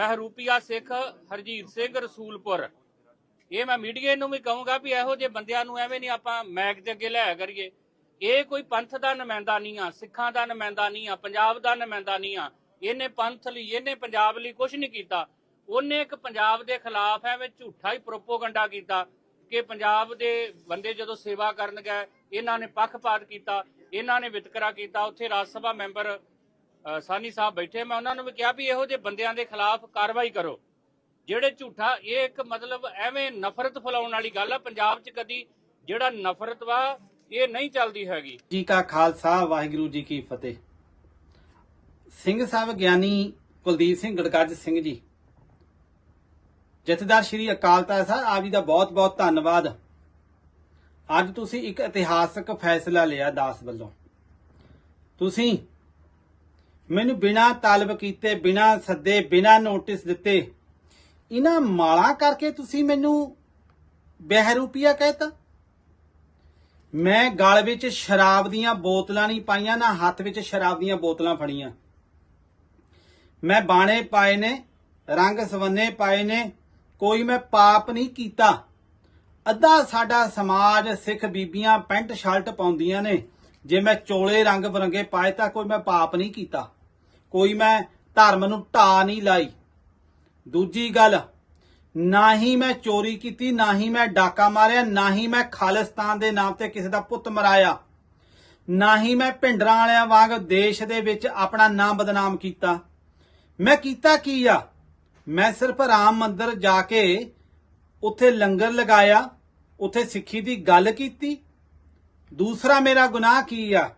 ਬਹਿਰੂਪੀਆ ਸਿੱਖ, ਹਰਜੀਤ ਸਿੰਘ ਰਸੂਲਪੁਰ। ਇਹ ਮੈਂ ਮੀਡੀਆ ਨੂੰ ਵੀ ਕਹੂੰਗਾ ਵੀ ਇਹੋ ਜਿਹੇ ਬੰਦਿਆਂ ਨੂੰ ਐਵੇਂ ਨਹੀਂ ਆਪਾਂ ਮੈਕ ਦੇ ਅੱਗੇ ਲਿਆਇਆ ਕਰੀਏ। ਇਹ ਕੋਈ ਪੰਥ ਦਾ ਨੁਮਾਇੰਦਾ ਨਹੀਂ ਆ, ਸਿੱਖਾਂ ਦਾ ਨੁਮਾਇੰਦਾ ਨਹੀਂ ਆ, ਪੰਜਾਬ ਦਾ ਨੁਮਾਇੰਦਾ ਨਹੀਂ ਆ। ਇਹਨੇ ਪੰਥ ਲਈ, ਇਹਨੇ ਪੰਜਾਬ ਲਈ ਕੁਝ ਨਹੀਂ ਕੀਤਾ। ਉਹਨੇ ਇੱਕ ਪੰਜਾਬ ਦੇ ਖਿਲਾਫ ਐਵੇਂ ਝੂਠਾ ਹੀ ਪ੍ਰੋਪੋਗੰਡਾ ਕੀਤਾ ਕਿ ਪੰਜਾਬ ਦੇ ਬੰਦੇ ਜਦੋਂ ਸੇਵਾ ਕਰਨ ਗਏ ਇਹਨਾਂ ਨੇ ਪੱਖਪਾਤ ਕੀਤਾ, ਇਹਨਾਂ ਨੇ ਵਿਤਕਰਾ ਕੀਤਾ, ਉੱਥੇ ਰਾਜ ਸਭਾ ਮੈਂਬਰ ਸਾਨੀ ਸਾਹਿਬ ਬੈਠੇ, ਮੈਂ ਉਹਨਾਂ ਨੂੰ ਵੀ ਕਿਹਾ ਵੀ ਇਹੋ ਜਿਹੇ ਬੰਦਿਆਂ ਦੇ ਖਿਲਾਫ ਕਾਰਵਾਈ ਕਰੋ। ਜਿਹੜੇ ਝੂਠਾ, ਇਹ ਇੱਕ ਮਤਲਬ ਐਵੇਂ ਨਫ਼ਰਤ ਫੈਲਾਉਣ ਵਾਲੀ ਗੱਲ ਆ, ਪੰਜਾਬ 'ਚ ਕਦੀ ਜਿਹੜਾ ਨਫ਼ਰਤ ਵਾ, ਇਹ ਨਹੀਂ ਚੱਲਦੀ ਹੈਗੀ। ਜੀ ਕਾ ਖਾਲਸਾ, ਵਾਹਿਗੁਰੂ ਜੀ ਕੀ ਫਤਿਹ। ਸਿੰਘ ਸਾਹਿਬ ਗਿਆਨੀ ਕੁਲਦੀਪ ਸਿੰਘ ਗੜਗੱਜ ਸਿੰਘ ਜੀ। ਜਥੇਦਾਰ ਸ਼੍ਰੀ ਅਕਾਲ ਤਖਤ ਸਾਹਿਬ, ਆਪ ਜੀ ਦਾ ਬਹੁਤ ਬਹੁਤ ਧੰਨਵਾਦ। ਅੱਜ ਤੁਸੀਂ ਇੱਕ ਇਤਿਹਾਸਕ ਫੈਸਲਾ ਲਿਆ ਦਾਸ ਵੱਲੋਂ। ਤੁਸੀਂ ਮੈਨੂੰ ਬਿਨਾਂ ਤਾਲਬ ਕੀਤੇ, ਬਿਨਾਂ ਸੱਦੇ, ਬਿਨਾਂ ਨੋਟਿਸ ਦਿੱਤੇ, ਇਹਨਾਂ ਮਾਲਾ ਕਰਕੇ ਤੁਸੀਂ ਮੈਨੂੰ ਬਹਿਰੂਪੀਆ ਕਹਿਤਾ? ਮੈਂ ਗਲ ਵਿੱਚ ਸ਼ਰਾਬ ਦੀਆਂ ਬੋਤਲਾਂ ਨਹੀਂ ਪਾਈਆਂ, ਨਾ ਹੱਥ ਵਿੱਚ ਸ਼ਰਾਬ ਦੀਆਂ ਬੋਤਲਾਂ ਫੜੀਆਂ। ਮੈਂ ਬਾਣੇ ਪਾਏ ਨੇ, ਰੰਗ ਸਵੰਨੇ ਪਾਏ ਨੇ, ਕੋਈ ਮੈਂ ਪਾਪ ਨਹੀਂ ਕੀਤਾ। ਅੱਧਾ ਸਾਡਾ ਸਮਾਜ ਸਿੱਖ ਬੀਬੀਆਂ ਪੈਂਟ ਸ਼ਰਟ ਪਾਉਂਦੀਆਂ ਨੇ, ਜੇ ਮੈਂ ਚੋਲੇ ਰੰਗ ਬਰੰਗੇ ਪਾਏ ਤਾਂ ਕੋਈ ਮੈਂ ਪਾਪ ਨਹੀਂ ਕੀਤਾ। ਕੋਈ ਮੈਂ ਧਰਮ ਨੂੰ ਢਾ ਨਹੀਂ ਲਾਈ। ਦੂਜੀ ਗੱਲ, ਨਾ ਹੀ ਮੈਂ ਚੋਰੀ ਕੀਤੀ, ਨਾ ਹੀ ਮੈਂ ਡਾਕਾ ਮਾਰਿਆ, ਨਾ ਹੀ ਮੈਂ ਖਾਲਿਸਤਾਨ ਦੇ ਨਾਮ ਤੇ ਕਿਸੇ ਦਾ ਪੁੱਤ ਮਰਾਇਆ, ਨਾ ਹੀ ਮੈਂ ਭਿੰਡਰਾਂ ਵਾਲਿਆਂ ਵਾਂਗ ਦੇਸ਼ ਦੇ ਵਿੱਚ ਆਪਣਾ ਨਾਮ ਬਦਨਾਮ ਕੀਤਾ। ਮੈਂ ਕੀਤਾ ਕੀ ਆ? ਮੈਂ ਸਿਰਫ ਰਾਮ ਮੰਦਰ ਜਾ ਕੇ ਉੱਥੇ ਲੰਗਰ ਲਗਾਇਆ, ਉੱਥੇ ਸਿੱਖੀ ਦੀ ਗੱਲ ਕੀਤੀ। ਦੂਸਰਾ ਮੇਰਾ ਗੁਨਾਹ ਕੀ ਆ?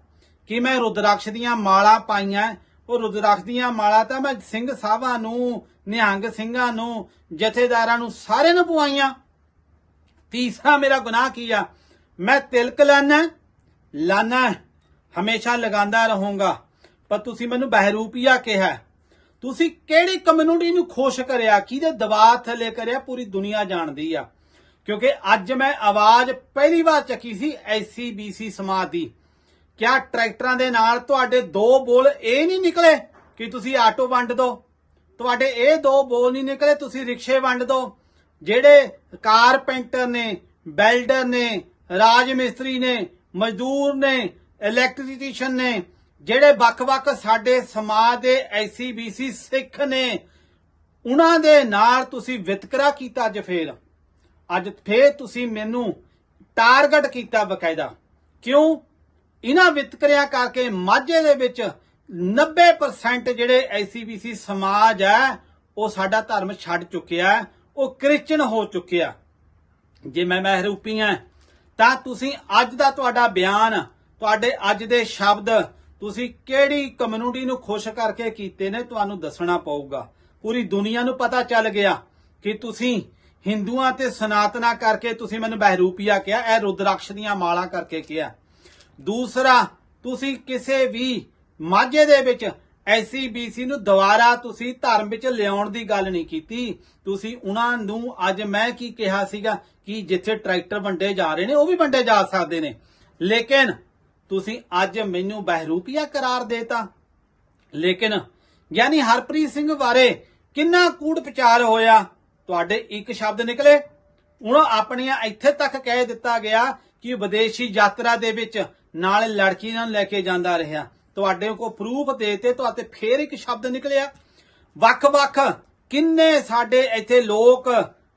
ਕਿ ਮੈਂ ਰੁਦਰਾਕਸ਼ ਦੀਆਂ ਮਾਲਾ ਪਾਈਆਂ ਉਹ ਰੁਦਰਾਕਸ਼ ਦੀਆਂ ਮਾਲਾ ਤਾਂ ਮੈਂ ਸਿੰਘ ਸਾਹਿਬਾਂ ਨੂੰ, ਨਿਹੰਗ ਸਿੰਘਾਂ ਨੂੰ, ਜਥੇਦਾਰਾਂ ਨੂੰ ਸਾਰੇ ਨੂੰ ਪਵਾਈਆਂ। ਤੀਸਰਾ ਮੇਰਾ ਗੁਨਾਹ ਕੀ ਆ? ਮੈਂ ਤਿਲਕ ਲਾਨਾ ਲਾਨਾ, ਹਮੇਸ਼ਾ ਲਗਾਉਂਦਾ ਰਹੂੰਗਾ। ਪਰ ਤੁਸੀਂ ਮੈਨੂੰ ਬਹਿਰੂਪੀਆ ਕਿਹਾ ਤੁਸੀਂ ਕਿਹੜੀ ਕਮਿਊਨਿਟੀ ਨੂੰ ਖੁਸ਼ ਕਰਿਆ? ਕਿਹਦੇ ਦਬਾਅ ਥੱਲੇ ਕਰਿਆ? ਪੂਰੀ ਦੁਨੀਆ ਜਾਣਦੀ ਆ। ਕਿਉਂਕਿ ਅੱਜ ਮੈਂ ਆਵਾਜ਼ ਪਹਿਲੀ ਵਾਰ ਚੱਕੀ ਸੀ ਐਸਸੀ ਬੀਸੀ ਸਮਾਜ ਦੀ। ਕਿਆ ਟਰੈਕਟਰਾਂ ਦੇ ਨਾਲ ਤੁਹਾਡੇ ਦੋ ਬੋਲ ਇਹ ਨਹੀਂ ਨਿਕਲੇ ਕਿ ਤੁਸੀਂ ਆਟੋ ਵੰਡ ਦਿਓ ਤੁਹਾਡੇ ਇਹ ਦੋ ਬੋਲ ਨਹੀਂ ਨਿਕਲੇ, ਤੁਸੀਂ ਰਿਕਸ਼ੇ ਵੰਡ ਦਿਓ ਜਿਹੜੇ ਕਾਰਪੈਂਟਰ ਨੇ ਬੈਲਡਰ ਨੇ ਰਾਜ ਮਿਸਤਰੀ ਨੇ, ਮਜ਼ਦੂਰ ਨੇ, ਇਲੈਕਟ੍ਰੀਸ਼ੀਅਨ ਨੇ, ਜਿਹੜੇ ਵੱਖ-ਵੱਖ ਸਾਡੇ ਸਮਾਜ ਦੇ ਐਸੀ ਬੀਸੀ ਸਿੱਖ ਨੇ, ਉਹਨਾਂ ਦੇ ਨਾਲ ਤੁਸੀਂ ਵਿਤਕਰਾ ਕੀਤਾ ਅੱਜ ਫੇਰ। ਅੱਜ ਫੇਰ ਤੁਸੀਂ ਮੈਨੂੰ ਟਾਰਗੇਟ ਕੀਤਾ ਬਕਾਇਦਾ। ਕਿਉਂ? ਇਹਨਾਂ ਵਿਤਕਰਿਆਂ ਕਰਕੇ ਮਾਝੇ ਦੇ ਵਿੱਚ 90% ਜਿਹੜੇ ਐਸਸੀਬੀਸੀ ਸਮਾਜ ਹੈ, ਉਹ ਸਾਡਾ ਧਰਮ ਛੱਡ ਚੁੱਕਿਆ ਉਹ ਕ੍ਰਿਸਚਨ ਹੋ ਚੁੱਕਿਆ ਜੇ ਮੈਂ ਮਹਿਰੂਪੀ ਹਾਂ, ਤਾਂ ਤੁਸੀਂ ਅੱਜ ਦਾ ਤੁਹਾਡਾ ਬਿਆਨ, ਤੁਹਾਡੇ ਅੱਜ ਦੇ ਸ਼ਬਦ, ਤੁਸੀਂ ਕਿਹੜੀ ਕਮਿਊਨਿਟੀ ਨੂੰ ਖੁਸ਼ ਕਰਕੇ ਕੀਤੇ ਨੇ ਤੁਹਾਨੂੰ ਦੱਸਣਾ ਪਊਗਾ। ਪੂਰੀ ਦੁਨੀਆ ਨੂੰ ਪਤਾ ਚੱਲ ਗਿਆ ਕਿ ਤੁਸੀਂ ਹਿੰਦੂਆਂ ਤੇ ਸਨਾਤਨਾ ਕਰਕੇ ਤੁਸੀਂ ਮੈਨੂੰ ਬਹਿਰੂਪੀਆ ਕਿਹਾ, ਇਹ ਰੁਦਰਾਕਸ਼ ਦੀਆਂ ਮਾਲਾ ਕਰਕੇ ਕਿਹਾ। ਦੂਸਰਾ, ਤੁਸੀਂ ਕਿਸੇ ਵੀ ਮਾਝੇ ਦੇ ਵਿੱਚ ਐਸੀ ਨੂੰ ਦੁਬਾਰਾ ਤੁਸੀਂ ਧਰਮ ਵਿੱਚ ਲਿਆਉਣ ਦੀ ਗੱਲ ਨਹੀਂ ਕੀਤੀ। ਤੁਸੀਂ ਉਹਨਾਂ ਨੂੰ ਅੱਜ ਮੈਂ ਕੀ ਕਿਹਾ ਸੀਗਾ ਕਿ ਜਿੱਥੇ ਟਰੈਕਟਰ ਵੰਡੇ ਜਾ ਰਹੇ ਨੇ, ਉਹ ਵੀ ਵੰਡੇ ਜਾ ਸਕਦੇ ਨੇ। ਲੇਕਿਨ ਤੁਸੀਂ ਅੱਜ ਮੈਨੂੰ ਬਹਿਰੂਪੀਆ ਕਰਾਰ ਦੇਤਾ। ਲੇਕਿਨ ਯਾਨੀ ਹਰਪ੍ਰੀਤ ਸਿੰਘ ਬਾਰੇ ਕਿੰਨਾ ਕੂੜ ਵਿਚਾਰ ਹੋਇਆ? ਤੁਹਾਡੇ ਇੱਕ ਸ਼ਬਦ ਨਿਕਲੇ। ਹੁਣ ਆਪਣੀਆਂ ਇੱਥੇ ਤੱਕ ਕਹਿ ਦਿੱਤਾ ਗਿਆ ਕਿ ਵਿਦੇਸ਼ੀ ਯਾਤਰਾ ਦੇ ਵਿੱਚ ਨਾਲ ਲੜਕੀ ਨਾਲ ਲੈ ਕੇ ਜਾਂਦਾ ਰਿਹਾ। ਤੁਹਾਡੇ ਕੋਲ ਪ੍ਰੂਫ ਦੇਤੇ, ਤੁਹਾਡੇ ਫੇਰ ਇੱਕ ਸ਼ਬਦ ਨਿਕਲਿਆ। ਵੱਖ-ਵੱਖ ਕਿੰਨੇ ਸਾਡੇ ਇੱਥੇ ਲੋਕ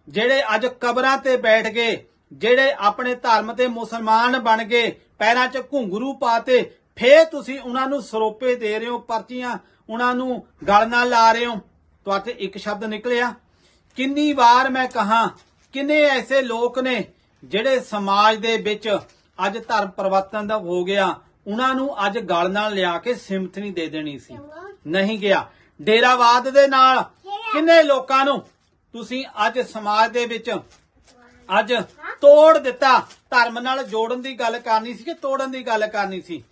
ਜਿਹੜੇ ਅੱਜ ਕਬਰਾਂ ਤੇ ਬੈਠ ਗਏ, ਜਿਹੜੇ ਆਪਣੇ ਧਰਮ ਤੇ ਮੁਸਲਮਾਨ ਬਣ ਗਏ, ਪੈਰਾਂ 'ਚ ਘੁੰਗਰੂ ਪਾਤੇ ਫੇਰ ਤੁਸੀਂ ਉਹਨਾਂ ਨੂੰ ਸਰੋਪੇ ਦੇ ਰਹੇ ਹੋ, ਪਰਚੀਆਂ ਉਹਨਾਂ ਨੂੰ ਗਲ ਨਾਲ ਲਾ ਰਹੇ ਹੋ। ਤੁਹਾਡੇ ਇੱਕ ਸ਼ਬਦ ਨਿਕਲਿਆ। ਕਿੰਨੀ ਵਾਰ ਮੈਂ ਕਹਾ, ਕਿੰਨੇ ਐਸੇ ਲੋਕ ਨੇ ਜਿਹੜੇ ਸਮਾਜ ਦੇ ਵਿੱਚ ਅੱਜ ਧਰਮ ਪਰਿਵਰਤਨ ਦਾ ਹੋ ਗਿਆ। ਉਹਨਾਂ ਨੂੰ ਅੱਜ ਗਲ ਨਾਲ ਲਿਆ ਕੇ ਸਿਮਥਨੀ ਦੇ ਦੇਣੀ ਸੀ। ਨਹੀਂ ਗਿਆ। ਡੇਰਾਵਾਦ ਦੇ ਨਾਲ ਕਿੰਨੇ ਲੋਕਾਂ ਨੂੰ ਤੁਸੀਂ ਅੱਜ ਸਮਾਜ ਦੇ ਵਿੱਚ ਅੱਜ ਤੋੜ ਦਿੱਤਾ। ਧਰਮ ਨਾਲ ਜੋੜਨ ਦੀ ਗੱਲ ਕਰਨੀ ਸੀ ਕਿ ਤੋੜਨ ਦੀ ਗੱਲ ਕਰਨੀ ਸੀ?